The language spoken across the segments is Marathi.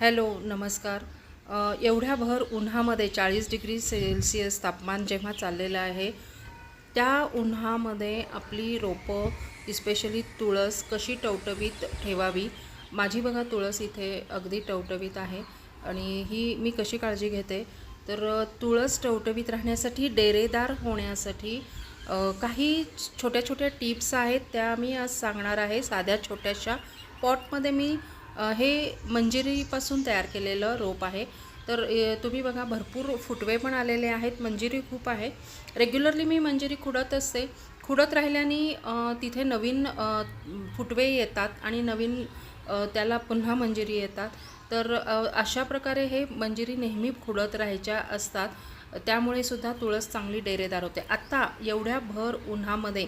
हॅलो नमस्कार. एवढ्या भर उन्हामध्ये चाळीस डिग्री सेल्सिअस तापमान जेव्हा चाललेलं आहे त्या उन्हामध्ये आपली रोपं इस्पेशली तुळस कशी टवटवीत ठेवावी? माझी बघा तुळस इथे अगदी टवटवीत आहे आणि ही मी कशी काळजी घेते? तर तुळस टवटवीत राहण्यासाठी डेरेदार होण्यासाठी काही छोट्या छोट्या टिप्स आहेत त्या मी आज सांगणार आहे. साध्या छोट्याशा पॉटमध्ये मी हे मंजिरीपासून तयार केलेलं रोप आहे. तर तुम्ही बघा भरपूर फुटवे पण आलेले आहेत. मंजिरी खूप आहे. रेग्युलरली मी मंजिरी खुडत असते. खुडत राहिल्याने तिथे नवीन फुटवे येतात आणि नवीन त्याला पुन्हा मंजिरी येतात. तर अशा प्रकारे हे मंजिरी नेहमी खुडत राहायच्या असतात. त्यामुळे सुद्धा तुळस चांगली डेरेदार होते. आत्ता एवढ्या भर उन्हामध्ये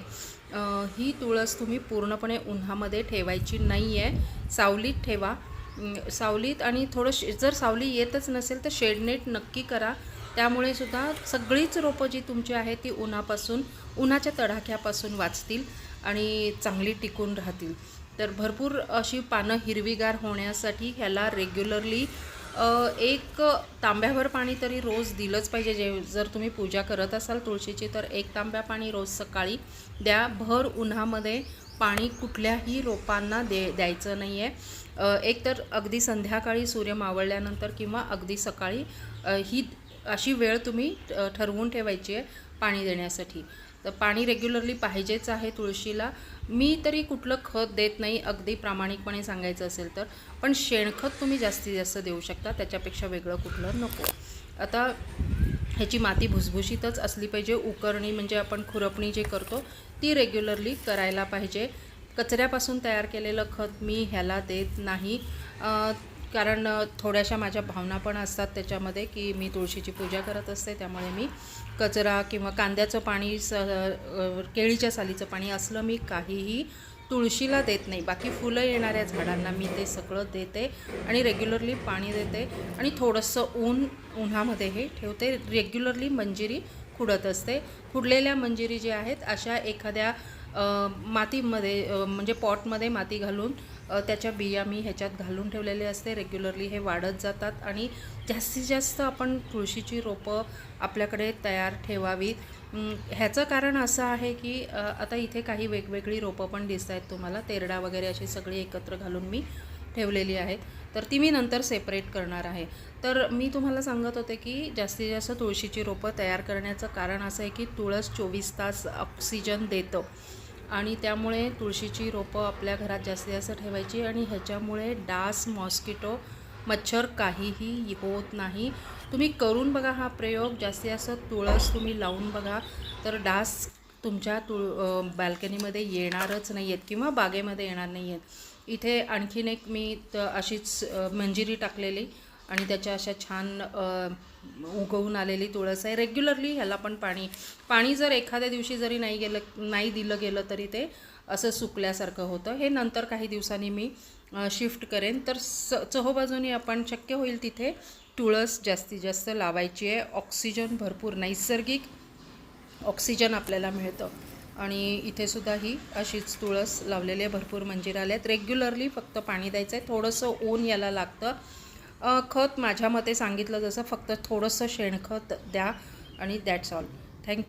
ही तुळस तुम्ही पूर्णपणे उन्हामध्ये ठेवायची नाही आहे सावलीत ठेवा. सावलीत आणि थोडं शे जर सावली येतच नसेल तर शेडनेट नक्की करा. त्यामुळे सुद्धा सगळीच रोपं जी तुमची आहे ती उन्हापासून उन्हाच्या तडाख्यापासून वाचतील आणि चांगली टिकून राहतील. तर भरपूर अशी पानं हिरवीगार होण्यासाठी ह्याला रेग्युलरली एक तांब्याभर पाणी तरी रोज दिलंच पाहिजे. जे जर तुम्ही पूजा करत असाल तुळशीची तर एक तांब्या पाणी रोज सकाळी द्या. भर उन्हामध्ये पाणी कुठल्याही रोपांना दे द्यायचं नाही आहे एक तर अगदी संध्याकाळी सूर्य मावळल्यानंतर किंवा अगदी सकाळी ही अशी वेळ तुम्ही ठरवून ठेवायची आहे पाणी देण्यासाठी. तर पाणी रेग्युलरली पाहिजेच आहे तुळशीला. मी तरी कुठलं खत देत नाही अगदी प्रामाणिकपणे सांगायचं असेल तर. पण शेणखत तुम्ही जास्तीत जास्त देऊ शकता त्याच्यापेक्षा वेगळं कुठलं नको. आता ह्याची माती भुसभुशीतच असली पाहिजे. उकरणी म्हणजे आपण खुरपणी जे करतो ती रेग्युलरली करायला पाहिजे. कचऱ्यापासून तयार केलेलं खत मी ह्याला देत नाही. कारण थोड्याशा माझ्या भावना पण असतात त्याच्यामध्ये की मी तुळशीची पूजा करत असते त्यामुळे मी कचरा किंवा कांद्याचं पाणी स केळीच्या सालीचं पाणी असलं मी काहीही तुळशीला देत नाही. बाकी फुलं येणाऱ्या झाडांना मी ते सगळं देते आणि रेग्युलरली पाणी देते आणि थोडंसं ऊन उन्हामध्ये हे ठेवते. रेग्युलरली मंजिरी खुडत असते. खुडलेल्या मंजिरी ज्या आहेत अशा एखाद्या मातीमध्ये म्हणजे पॉटमध्ये माती घालून त्याच्या बिया मी ह्याच्यात घालून ठेवलेले असते. रेग्युलरली हे वाढत जातात आणि जास्तीत जास्त आपण तुळशीची रोपं आपल्याकडे तयार ठेवावीत. ह्याचं कारण असं आहे की आता इथे काही वेगवेगळी रोपं पण दिसत आहेत तुम्हाला. तेरडा वगैरे अशी सगळी एकत्र घालून मी ठेवलेली आहेत. तर ती मी नंतर सेपरेट करणार आहे. तर मी तुम्हाला सांगत होते की जास्तीत जास्त तुळशीची रोपं तयार करण्याचं कारण असं आहे की तुळस चोवीस तास ऑक्सिजन देतं. आणि त्यामुळे तुळशीची रोपं आपल्या घरात जास्तीत जास्त ठेवायची आणि ह्याच्यामुळे डास मॉस्किटो मच्छर काहीही होत नाही. तुम्ही करून बघा हा प्रयोग. जास्तीत जास्त तुळस तुम्ही लावून बघा. तर डास तुमच्या तुळ बाल्कनीमध्ये येणारच नाही आहेत किंवा बागेमध्ये येणार नाही आहेत इथे आणखीन एक मी त अशीच मंजिरी टाकलेली. आणि त्याच्या अशा छान उगवून आलेली तुळस आहे. रेग्युलरली ह्याला पण पाणी पाणी जर एखाद्या दिवशी जरी नाही गेलं नाही दिलं गेलं तरी ते असं सुकल्यासारखं होतं. हे नंतर काही दिवसांनी मी शिफ्ट करेन. तर स चहोबाजूनी आपण शक्य होईल तिथे तुळस जास्तीत जास्त लावायची आहे. ऑक्सिजन भरपूर नैसर्गिक ऑक्सिजन आपल्याला मिळतं. आणि इथे सुद्धा ही अशीच तुळस लावलेली आहे. भरपूर मंजिर आल्यात रेग्युलरली फक्त पाणी द्यायचं आहे थोडंसं ऊन याला लागतं. खत माझ्या मते सांगितलं जसं फक्त थोडंसं शेणखत द्या आणि दॅट्स ऑल थँक्यू